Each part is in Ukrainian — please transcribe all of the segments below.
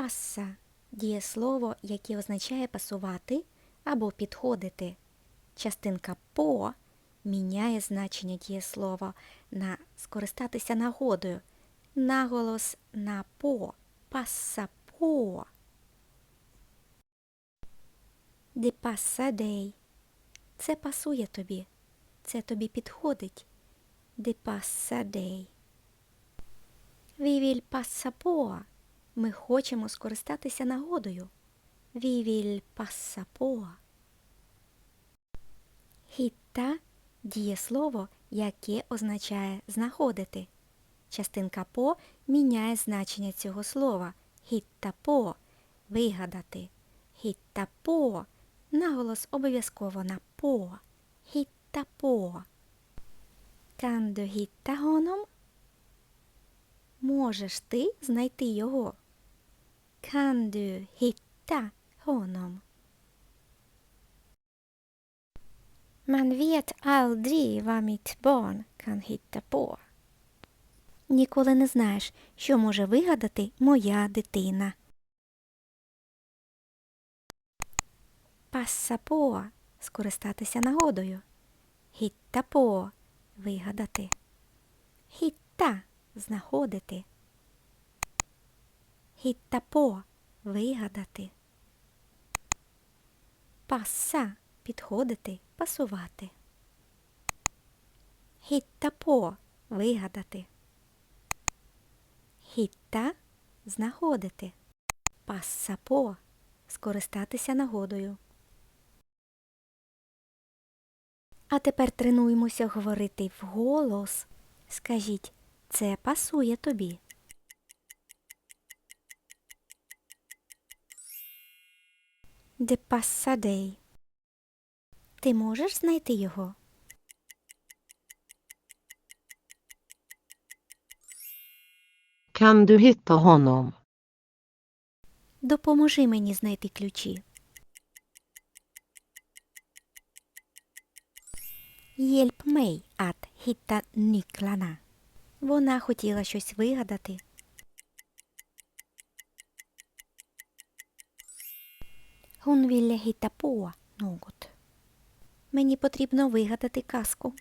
Пасса дієслово, яке означає пасувати або підходити. Частинка по міняє значення дієслова на скористатися нагодою. Наголос на по. Пасса по. Де пасса дей. Це пасує тобі. Це тобі підходить. Де пасса дей. Вівіль пасса по. Ми хочемо скористатися нагодою. Вівіль пасса по. Хітта дієслово, яке означає знаходити. Частинка по міняє значення цього слова. Хітта по вигадати. Хітта по наголос обов'язково на по. Хітта по. Kan du hitta honom? Можеш ти знайти його? Kan du hitta honom? Man vet aldrig vad mitt barn kan hitta på. Ніколи не знаєш, що може вигадати моя дитина. По скористатися нагодою. Хітта по вигадати. Хітта знаходити. Хітта по вигадати. Пасса підходити, пасувати. Хітта по вигадати. Хітта знаходити. Пасса по скористатися нагодою. А тепер тренуємося говорити вголос. Скажіть, це пасує тобі. Де пассадей. Ти можеш знайти його? Kan du hitta honom? Допоможи мені знайти ключі. Hjälp mig att hitta nycklarna. Вона хотіла щось вигадати. Ville hitta. Мені потрібно вигадати казку.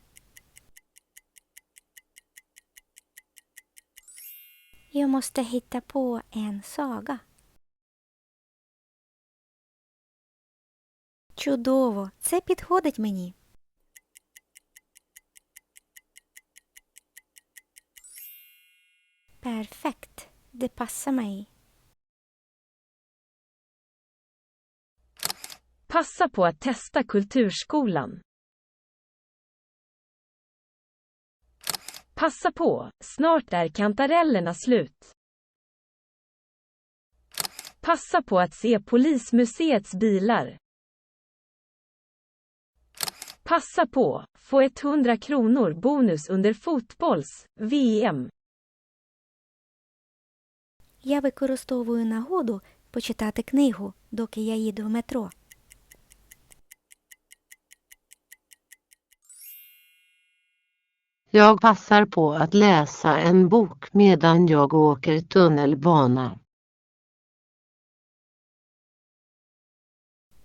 Jag måste hitta på. Чудово! Це підходить мені. Perfekt. Det passar mig. Passa på att testa Kulturskolan. Passa på, snart är kantarellerna slut. Passa på att se Polismuseets bilar. Passa på, få 100 kronor bonus under fotbolls-VM. Я використовую нагоду почитати книгу, доки я їду в метро. Jag passar på att läsa en bok medan jag åker tunnelbana.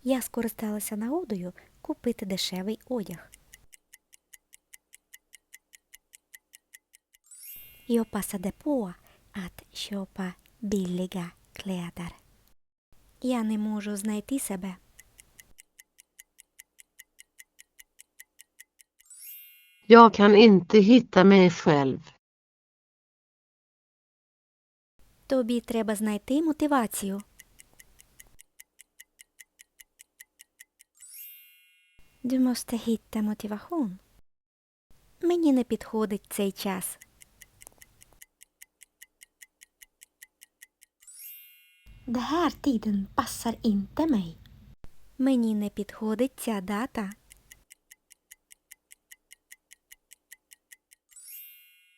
Я скористалася нагодою купити дешевий одяг. Jag passade på att köpa billiga kläder. Я не можу знайти себе. Jag kan inte hitta mig själv. Тобі треба знайти мотивацію. Du måste hitta motivation. Мені не підходить цей час. Den här tiden passar inte mig. Мені не підходить ця дата.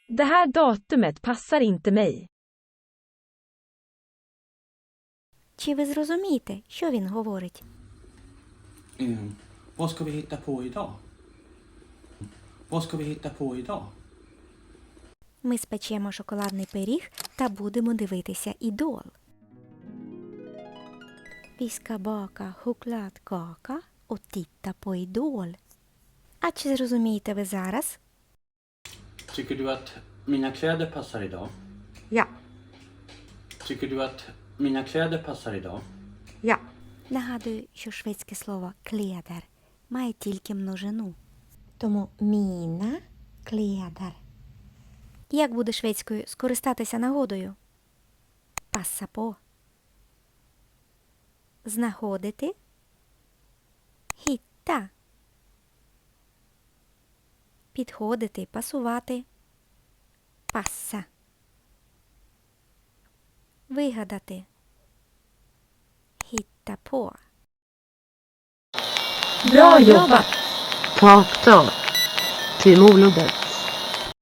Det här datumet passar inte mig. Чи ви зрозумієте, що він говорить? Eh, vad ska vi hitta på idag? Vad ska vi hitta på idag? Ми спечемо шоколадний пиріг та будемо дивитися ідол. Vi ska baka chokladkaka och titta på Idol. А чи зрозумієте ви зараз? Tycker du att mina kläder passar idag? Ja. Tycker du att mina kläder passar idag? Ja. Нагадую, що шведське слово кледер має тільки множину. Тому міна кледер. Як буде шведською скористатися нагодою? Паса по. Знаходити. Хіта. Підходити, пасувати. Паса. Вигадати. Hitta på. Bra jobbat! Tak tak. Till Moloder.